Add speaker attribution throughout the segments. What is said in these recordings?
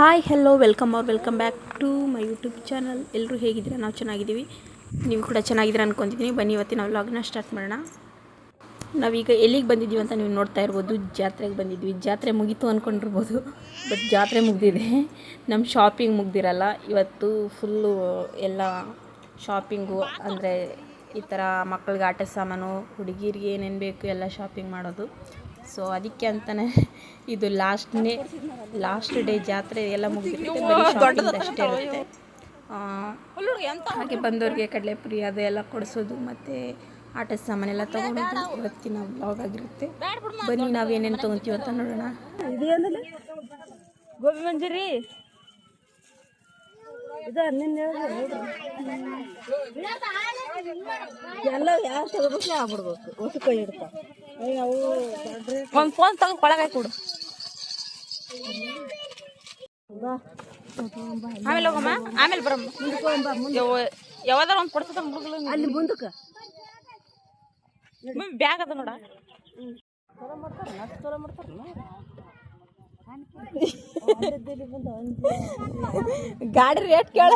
Speaker 1: Hi hello welcome ಅವ್ರ welcome back to my YouTube channel ಎಲ್ಲರೂ ಹೇಗಿದ್ದೀರಾ? ನಾವು ಚೆನ್ನಾಗಿದ್ದೀವಿ. ನೀವು ಕೂಡ ಚೆನ್ನಾಗಿದ್ದೀರಾ ಅನ್ಕೊತಿದ್ದೀನಿ ಬನ್ನಿ, ಇವತ್ತಿನ ವ್ಲಾಗ್ನ ಸ್ಟಾರ್ಟ್ ಮಾಡೋಣ. ನಾವೀಗ ಎಲ್ಲಿಗೆ ಬಂದಿದ್ದೀವಿ ಅಂತ ನೀವು ನೋಡ್ತಾ ಇರ್ಬೋದು. ಜಾತ್ರೆಗೆ ಬಂದಿದ್ವಿ. ಜಾತ್ರೆ ಮುಗೀತು ಅಂದ್ಕೊಂಡಿರ್ಬೋದು ಬಟ್ ಜಾತ್ರೆ ಮುಗ್ದಿದೆ. ನಮ್ಮ ಶಾಪಿಂಗ್ ಮುಗ್ದಿರಲ್ಲ. ಇವತ್ತು ಫುಲ್ಲು ಎಲ್ಲ ಶಾಪಿಂಗು ಅಂದರೆ ಈ ಥರ ಮಕ್ಕಳಿಗೆ ಆಟ ಸಾಮಾನು, ಹುಡುಗಿರಿಗೆ ಏನೇನು ಬೇಕು, ಎಲ್ಲ ಶಾಪಿಂಗ್ ಮಾಡೋದು. ಸೊ ಅದಕ್ಕೆ ಅಂತಲೇ ಇದು ಲಾಸ್ಟ್ನೇ ಲಾಸ್ಟ್ ಡೇ ಜಾತ್ರೆ ಎಲ್ಲ ಮುಗಿದಿರುತ್ತೆ ಬರೀ ಅಷ್ಟೇ ಇರುತ್ತೆ. ಹಾಗೆ ಬಂದವ್ರಿಗೆ ಕಡಲೆಪುರಿ ಅದೆಲ್ಲ ಕೊಡಿಸೋದು ಮತ್ತು ಆಟದ ಸಾಮಾನೆಲ್ಲ ತೊಗೊಂಡು ಇವತ್ತಿನ ಬ್ಲಾಗ್ ಆಗಿರುತ್ತೆ. ಬನ್ನಿ ಏನೇನು ತೊಗೊತೀವಿ ಅಂತ ನೋಡೋಣ.
Speaker 2: ಇದೇನಲ್ಲ ಗೋಬಿ ಮಂಜೂರಿ? ಇದು ನಿನ್ನೆ ಎಲ್ಲ ಯಾರು ತಗೋಬೇಕು ಆಗ್ಬಿಡ್ಬೇಕು. ಒಟ್ಟು ಕೈ ಹಿಡ್ತಾ ಅವು ಒಂದು ಫೋನ್ ತಗೊಂಡು ಕೊಳಗಾಯಿ ಕೊಡು.
Speaker 1: ಆಮೇಲೆ ಹೋಗಮ್ಮ. ಆಮೇಲೆ ಬರಮ್ಮ. ಯಾವ್ದಾರ ಒಂದು ಕೊಡ್ತದ
Speaker 2: ಅಲ್ಲಿ ಮುಂದಕ್ಕೆ.
Speaker 1: ಬ್ಯಾಗ್ ಅದ ನೋಡ.
Speaker 2: ಚಲೋ ಮಾಡ್ತಾರ ಚಲೋ ಮಾಡ್ತಾರಲ್ಲ
Speaker 1: ಗಾಡಿ ರೇಟ್ ಕೇಳ.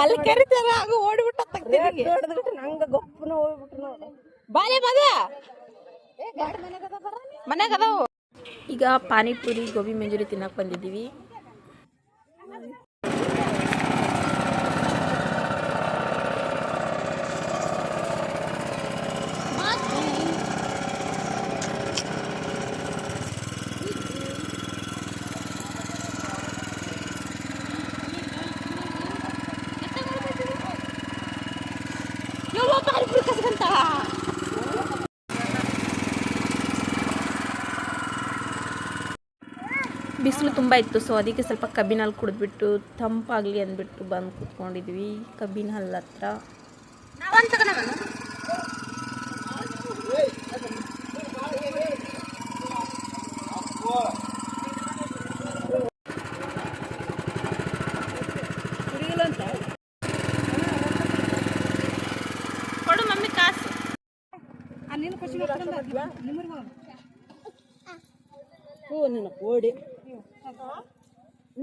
Speaker 1: ಅಲ್ಲಿ ಕರಿತಾರ ಹಂಗ ಓಡ್ಬಿಟ್ಟ
Speaker 2: ನೋಡಿದ್ಬಿಟ್ಟು ನಂಗೆ ಗೊಪ್ಪನ ಹೋಗ್ಬಿಟ್ರು ನೋಡು.
Speaker 1: ಬಾಲೆ ಬದ ಮನ್ಯಾಗ ಅದಾವು ಈಗ ಪಾನಿಪುರಿ ಗೋಬಿ ಮಂಜೂರಿ ತಿನ್ನಕ್ ಬಂದಿದ್ದೀವಿ. ಬಿಸಿಲು ತುಂಬ ಇತ್ತು. ಸೊ ಅದಕ್ಕೆ ಸ್ವಲ್ಪ ಕಬ್ಬಿನ ಹಾಲು ಕುಡಿದ್ಬಿಟ್ಟು ತಂಪಾಗಲಿ ಅಂದ್ಬಿಟ್ಟು ಬಂದು ಕೂತ್ಕೊಂಡಿದ್ವಿ. ಕಬ್ಬಿನ ಹಾಲು ಹತ್ರ. ಕೊಡು ಮಮ್ಮಿ ಕಾಸು.
Speaker 2: ಹ್ಞೂ ನಿನ್ನ ಕೋಡಿ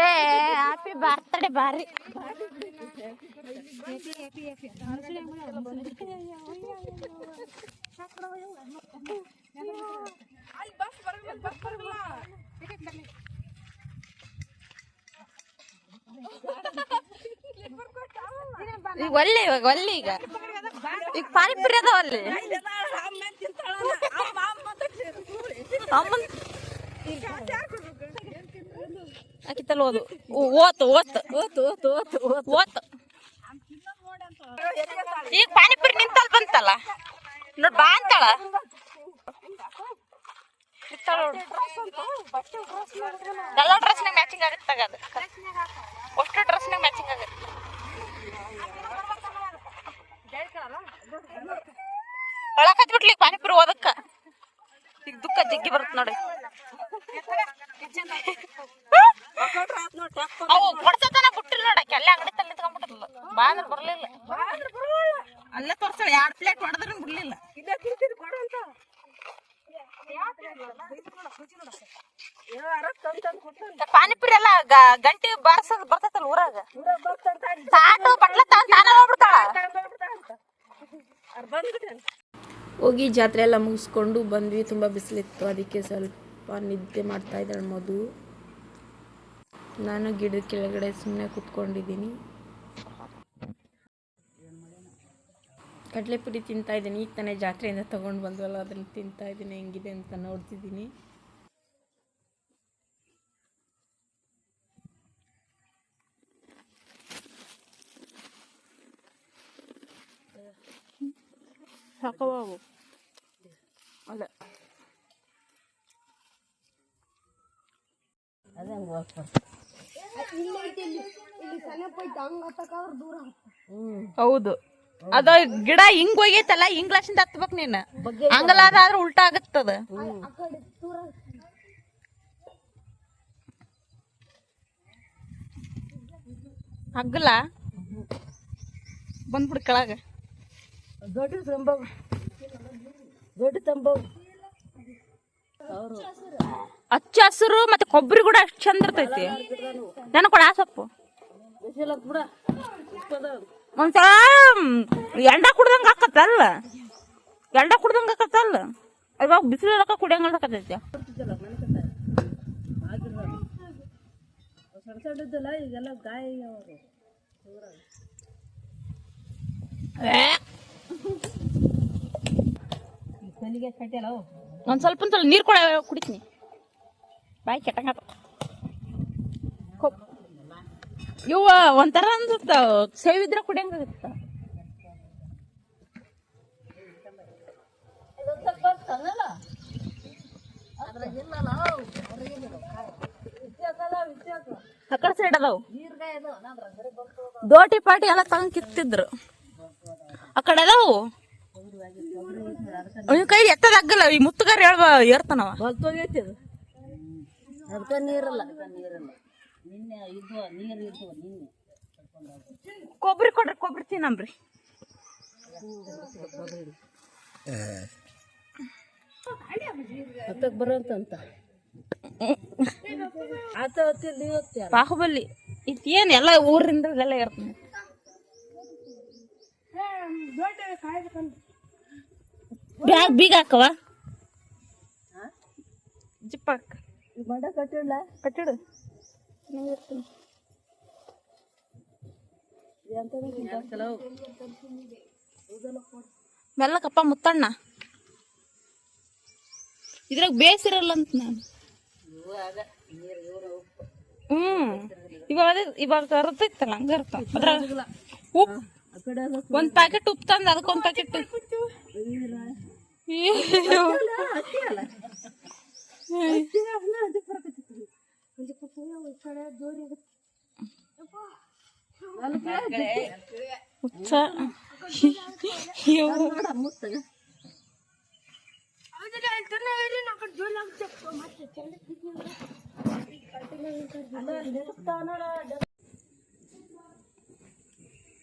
Speaker 1: ಏ ಹ್ಯಾಪಿ ಬರ್ತ್ಡೇ ಬಾರಿ. ಈಗ ಒಳ್ಳೆ ಇವಾಗ ಒಳ್ಳೆ ಈಗ. ಈಗ ಪಾನಿಪುರಿ ಅದಾವ ಅಲ್ಲಿ. ಅಮ್ಮನ್ ಆಕಿತ್ತಲ್ಲ ಓದು ಓತು ಓತು.
Speaker 2: ಓತ್ ಓತ್ ಓತು ಓತು.
Speaker 1: ಓತು. ಈಗ ಪಾನಿಪುರಿ ನಿಂತಲ್ ಬಂತಲ್ಲ? ನೋಡ್ ಬಾ ಅಂತಾಳ. ಎಲ್ಲ ಡ್ರೆಸ್ನಾಗ ಮ್ಯಾಚಿಂಗ್ ಆಗುತ್ತೆ ಅದು. ಅಷ್ಟು ಡ್ರೆಸ್ನಾಗ ಮ್ಯಾಚಿಂಗ್ ಆಗುತ್ತೆ. ಒಳಕತ್ ಬಿಟ್ಲಿ ಪಾನಿಪುರಿ ಓದಕ್ಕ. ಈಗ ದುಃಖ ಜಗ್ಗಿ ಬರುತ್ತೆ ನೋಡಿ. ಅವು ಕೊಡ್ಸತನ ಬಿಟ್ಟಿಲ್ಲ ನೋಡಕ್ಕೆ ಅಲ್ಲೇ ಅಂಗಡಿ ತಲೆ ನಿಂತ್ಕೊಂಡ್ಬಿಟ್ಟಿಲ್ಲ ಬಾ ಅಂದ್ರೆ ಬರ್ಲಿಲ್ಲ. ಅಲ್ಲೇ ತೋರ್ಸಳ ಎರಡು ಪ್ಲೇಟ್ ಹೊಡೆದ್ರೆ ಬಿಡ್ಲಿಲ್ಲ ಪಾನಿಪುರಿ ಎಲ್ಲ ಗಂಟೆ ಬಾರ್ಸದ್ ಬರ್ತೈತಲ್ಲ ಊರಾಗ? ತಾಟು ಬಟ್ಲ ತಾನ್ ತಾನ ಹೋಗ್ಬಿಡ್ತಾಳ. ಹೋಗಿ ಜಾತ್ರೆ ಎಲ್ಲ ಮುಗಿಸ್ಕೊಂಡು ಬಂದ್ವಿ. ತುಂಬ ಬಿಸಿಲಿತ್ತು. ಅದಕ್ಕೆ ಸ್ವಲ್ಪ ನಿದ್ದೆ ಮಾಡ್ತಾ ಇದ್ದಾಳೆ ಮಧು. ನಾನು ಗಿಡದ ಕೆಳಗಡೆ ಸುಮ್ಮನೆ ಕೂತ್ಕೊಂಡಿದ್ದೀನಿ. ಕಡಲೆಪುರಿ ತಿಂತಾ ಇದ್ದೀನಿ. ಈಗ ತಾನೇ ಜಾತ್ರೆಯಿಂದ ತೊಗೊಂಡು ಬಂದ್ವಲ್ಲ ಅದನ್ನು ತಿಂತಾ ಇದ್ದೀನಿ. ಹೆಂಗಿದೆ ಅಂತ ನೋಡ್ತಿದ್ದೀನಿ. ಸಾಕವಾಗು. ಅಲ್ಲ
Speaker 2: ಅದೇ
Speaker 1: ಹೌದು.
Speaker 3: ಅದ ಗಿಡ ಹಿಂಗ್ ಹೋಗೈತಲ್ಲ ಹಿಂಗ್ ಲಕ್ಷದಿಂದ ಹತ್ಬೇಕ್ ನೀನ್. ಹಂಗಲ್ಲ ಆದ್ರೆ ಉಲ್ಟಾ ಆಗತ್ತದ. ಹಗ್ಗಲ? ಬಂದ್ಬಿಡ್ ಕೆಳಗ.
Speaker 2: ದೊಡ್ಡ ತಂಬ ದೊಡ್ಡ ತಂಬವು
Speaker 3: ಹಚ್ಚ ಹಸಿರು ಮತ್ತೆ ಕೊಬ್ಬರಿ ಕೂಡ ಅಷ್ಟು ಚಂದ ಇರ್ತೈತಿ. ನನ್ ಕೂಡ ಸೊಪ್ಪು. ಒಂದ್ಸಲ ಎಂಡ ಕುಡ್ದಂಗ ಆಕತ್ತಲ್ಲ ಎಂಡ ಕುಡ್ದಂಗ ಆಕತ್ತಲ್ಲ ಇವಾಗ ಬಿಸಿಲು ಇರಕ ಕುಡಿಯಂಗ
Speaker 2: ಸಣ್ಣದಲ್ಲ ಈಗೆಲ್ಲ ಗಾಯ ಸ್ವಲ್ಪ
Speaker 3: ಒಂದ್ ಸ್ವಲ್ಪ ನೀರು ಕೊಡ ಕುಡಿತೀನಿ. ಬಾಯಿ ಕೆಟ್ಟಂಗ ಇವ ಒಂಥರ ಅನ್ಸುತ್ತ ಸೇವಿದ್ರ ಕುಡಿಯಂಗ ಆಗತ್ತ? ಆ ಕಡೆ ಸೈಡ್ ಅದಾವ. ದೋಟಿ ಪಾಟಿ ಎಲ್ಲ ತಂಗ್ ಕಿತ್ತಿದ್ರು. ಆ ಕಡೆ ಅದಾವು? ಅವ್ನ ಕೈ ಎತ್ತದಾಗಲ್ಲ ಈ ಮುತ್ತುಗಾರ ಹೇಳ್ಬ ಏರ್ತಾನವ.
Speaker 2: ಹೊಲ್ತೋಗೈತಿ ಅದು. ಅದಕ್ಕೆ ನೀರಲ್ಲ ನೀರಲ್ಲ. ನಿನ್ನೆ ಇದು ನೀರು ಇದ್ದು ನಿನ್ನೆ.
Speaker 3: ಕೊಬ್ಬರಿ ಕೊಡ್ರಿ ಕೊಬ್ಬರಿ ತಿನ್ನಂಬ್ರಿ.
Speaker 2: ಹತ್ತಕ್ಕೆ ಬರೋಂತ ಆತ ಹೊತ್ತಿಲ್ಲ ನೀವು ಹೊತ್ತಿ
Speaker 3: ಬಾಹುಬಲಿ ಇದ್ ಏನು ಎಲ್ಲ ಊರಿಂದ ಎಲ್ಲ ಇರ್ತಾನೆ ಬ್ಯಾಗ್ ಬೀಗ ಹಾಕವ ಜಿಪ್ ಹಾಕ.
Speaker 2: ಮಡ ಕಟ್ಟಿಡ್ಲ
Speaker 3: ಕಟ್ಟಿಡು. ಮೆಲ್ಲಕಪ್ಪ ಮುತ್ತಣ್ಣ. ಇದ್ರಾಗ ಬೇಸಿರಲ್ಲ ಅಂತ ನಾನು. ಹ್ಮ್. ಇವಾಗ ಅದೇ ಇವಾಗ ಅರ್ಧೈತಲ್ಲ ಹಂಗ ಅರ್ಥ ಅದ್ರಾಗ ಉಪ್ಪು ಒಂದ್ ಪ್ಯಾಕೆಟ್ ಉಪ್ಪು ತಂದ ಅದಕ್ಕೊಂದ್ ಪ್ಯಾಕೆಟ್ ಹುಚ್ಚ ಇವ್ರು.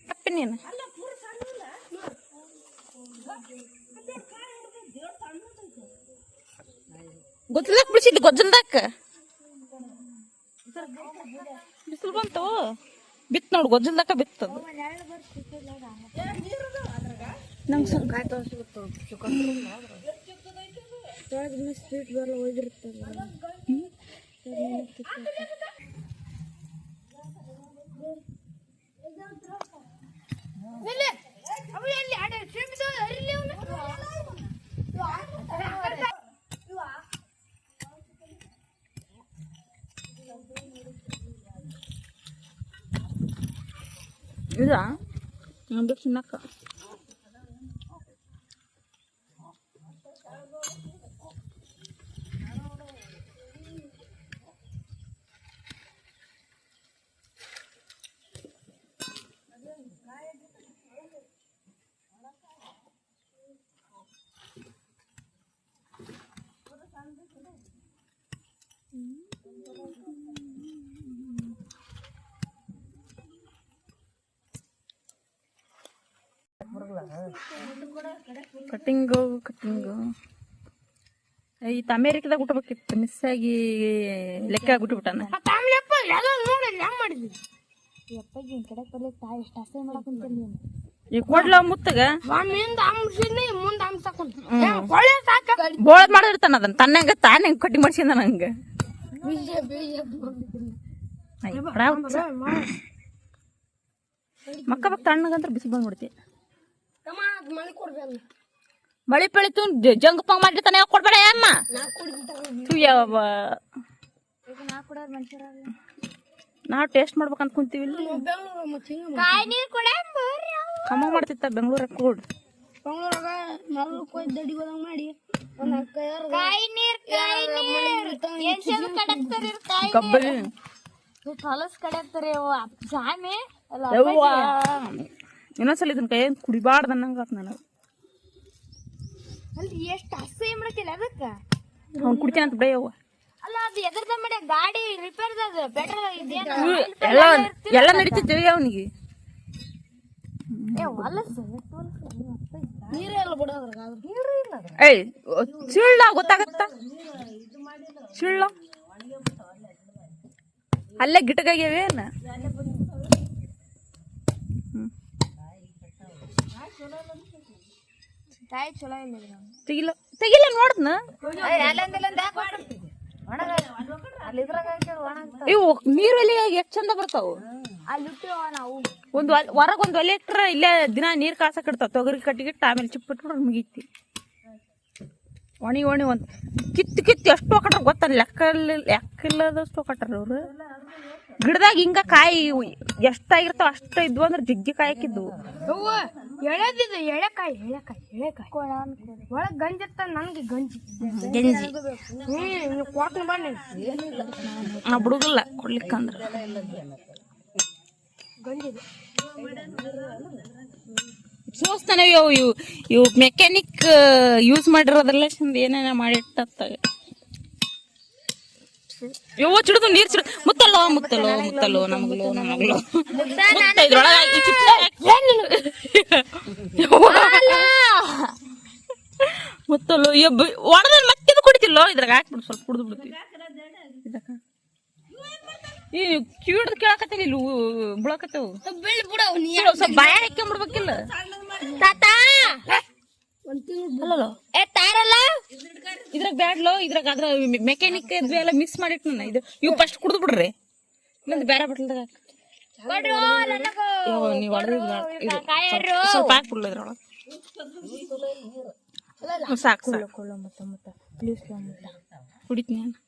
Speaker 3: ತಪ್ಪಿ ನೀನು ಗೊತ್ತಿಲ್ಲಕ್ ಬಿಡಿಸಿದ್ದು ಗೊಜ್ಜಲ್ದಾಕ ಬಿಸಿಲು ಬಂತು. ಬಿತ್ತು ನೋಡು ಗೊಜ್ಜಲ್ದಾಕ ಬಿತ್ತದು ನಂಗೆ ಸ್ವಲ್ಪ ಕಾಯಿ
Speaker 2: ಸ್ವೀಟ್ ಬರಲ್ಲ ಒಯ್ದಿರ್ತಲ್ಲ
Speaker 3: ಇದಾ ನಮ್ದು ತಿನ್ನಕ್ಕ ಕಟ್ಟಿಂಗು ಕಟ್ಟಿಂಗು ಈತ ಅಮೇರಿಕದಾಗ ಹುಟ್ಟಬೇಕಿತ್ತು. ಮಿಸ್ ಆಗಿ ಲೆಕ್ಕ ಆಗ್ಬಿಟ್ಬಿಟ್ಟಾನ ಈ ಕೊಡ್ಲ ಮುತ್ತಗ? ಬೋಳದ್ ಮಾಡಿರ್ತಾನ ಅದನ್ನ. ತನ್ನಂಗ ತಾನೇ ಕಟ್ಟಿ ಮಾಡ್ಸಿಂದ ನಂಗ ಮಕ್ಕ ಬಕ್ ತಣ್ಣಗಂತ್ರ ಬಿಸಿ ಬಂದ್ಬಿಡ್ತಿ. ಮಳಿ ಪಳಿತು ಜಂಗ್ ಪಂಗ್ ಮಾಡಿರ್ತಾನೆ ಯಾವಾಗ ಕೊಡ್ಬೇಡ ಅಮ್ಮ? ಥು, ಯಾವ ನಾವು ಟೇಸ್ಟ್ ಮಾಡ್ಬೇಕಂತ ಕುಂತೀವಿ ಕಮ್ಮ ಮಾಡ್ತಿತ್ತ ಬೆಂಗಳೂರ ಕೂಡ್. ಕಬ್ಬಲಿ
Speaker 4: ಕಲಸ್ ಕಡೆ
Speaker 3: ಯವ್ವ. ಇನ್ನೊಂದ್ಸಲ ಇದನ್ನ ಕೈ ಕುಡಿಬಾರ್ದು ಅನ್ನಂಗ ಆತ್ ನನಗೆ.
Speaker 4: ಅಲ್ರಿ ಎಷ್ಟು ಅಸಹ್ಯ ಮಾಡಕ್ಕಿಲ್ಲ ಅದಕ್ಕ?
Speaker 3: ಅವ್ನು ಕುಡಿತೇನೆ ಅಂತ
Speaker 4: ಅಲ್ಲ ಅದು ಎದ್ರದ ಮಾಡಿ ಗಾಡಿ ರಿಪೇರ್ ಅದು ಬೆಟರ್
Speaker 3: ಎಲ್ಲ ಎಲ್ಲ ನಡೀತಿದ್ದೇವೆ ಅವನಿಗೆ. ಏಯ್ ಚಿಳ್ಳ ಗೊತ್ತಾಗತ್ತ? ಸುಳ್ಳ ಅಲ್ಲೇ ಗಿಟಕಾಗ್ಯಾವೇನ
Speaker 4: ತಾಯಿ ಚಲೋ ಇಲ್ಲ.
Speaker 3: ತೆಗಿಲ್ಲ ತೆಗಿಲ್ಲ ನೋಡ್ದ್ನ. ಇವು ನೀರ್ ಒಲಿ ಎಷ್ಟ್ ಚಂದ ಬರ್ತಾವು? ಒಂದು ಹೊರಗೆ ಒಂದು ಒಲೆ ಇಟ್ಟರೆ ಇಲ್ಲೇ ದಿನ ನೀರ್ ಕಾಸಕ್ ಇಡ್ತಾವ. ತೊಗರಿ ಕಟ್ಟಿಗಿಟ್ಟು ಆಮೇಲೆ ಚಿಪ್ಪಿಟ್ಬಿಟ್ರೆ ಮುಗೀತಿ. ಒಣಿ ಒಣಿ ಒಂದು ಕಿತ್ತು ಕಿತ್ತು ಎಷ್ಟು ಕಟ್ರ ಗೊತ್ತ ಲೆಕ್ಕ ಲೆಕ್ಕಿಲ್ಲದಷ್ಟು ಕಟ್ಟಾರ ಅವ್ರು. ಗಿಡದಾಗ ಹಿಂಗ ಕಾಯಿ ಎಷ್ಟಾಗಿರ್ತಾವ ಅಷ್ಟು ಇದ್ವು ಅಂದ್ರೆ ಜಿಗ್ಗಿ
Speaker 4: ಕಾಯಕ್ಕಿದ್ವು ಎಳೆದಿದ್ದು ಎಳೆಕಾಯಿ ಎಳೆಕಾಯಿ ಎಳೆಕಾಯಿ ಒಳಗ್ ಗಂಜಿ ಇರ್ತಾವ ನನ್ಗೆ ಗಂಜಿ.
Speaker 3: ಗಂಜಿ.
Speaker 4: ಹ್ಮ್ ಕೊಟ್ಟು ಬನ್ನಿ.
Speaker 3: ನಾ ಬಿಡುಗಲ್ಲ ಕೊಡ್ಲಿಕ್ಕಂದ್ರೆ.
Speaker 4: ಗಂಜಿ
Speaker 3: ಸೋಸ್ತಾನೆ ಇವು ಇವು ಇವು ಮೆಕ್ಯಾನಿಕ್ ಯೂಸ್ ಮಾಡಿರೋದ್ರಲ್ಲ ಚಂದ ಏನೇನ ಮಾಡಿಟ್ಟ ಯೋ ಚಿಡ್ದು ನೀರ್ ಚಿಡ್ ಮುತ್ತಲ್ಲೋ ಮುತ್ತಲ್ಲೋ ಮುತ್ತಲ್ಲೋ ನಮಗಲೋ ನಮಗಲೋ. ಮುತ್ತ ಇದ್ರೊಳಗ ಮುತ್ತಲ್ಲೋ ಎಬ್ಬ ಒಣದ ಮತ್ತೆ ಕುಡಿತಿಲ್ಲೋ? ಇದ್ರಾಗ ಹಾಕ್ಬಿಡು ಸ್ವಲ್ಪ ಕುಡಿದು ಬಿಡ್ತೀವಿ ಈ ಕ್ಯೂಡ್ದು ಕೇಳಕತ್ತಿಲ್ಲ ಇಲ್ಲಿ ಬುಳಕತ್ತವು. ಸ್ವಲ್ಪ ಬಾಯ
Speaker 4: ತಾತಾ?
Speaker 3: ಅಲ್ಲಲ್ಲ?
Speaker 4: ಏ ತಾರಲ್ಲ?
Speaker 3: ಇದ್ರಾಗ ಬ್ಯಾಡ್ಲೋ ಇದ್ರಾಗ ಅದ್ರ ಮೆಕ್ಯಾನಿಕ್ ಇದ್ವಿ ಎಲ್ಲ ಮಿಕ್ಸ್ ಮಾಡಿಟ್ ನಾನು ಇದು. ಇವು ಫಸ್ಟ್ ಕುಡಿದು ಬಿಡ್ರಿ. ಇನ್ನೊಂದು ಬೇರೆ ಬಟ್ಲದಾಗ
Speaker 4: ಕೊಡ್ರು ನನಗೂ.
Speaker 3: ನೀವು ಸ್ವಲ್ಪ- ಹಾಕ್ಬಿಡ್ಲು ಇದ್ರೊಳಗೆ? ಸಾಕು ಸಾಕು.
Speaker 4: ಕೊಳ್ಳ ಮತ್ತ ಮತ್ತ. ಪ್ಲೀಸ್
Speaker 3: ಕುಡಿತೀನಿ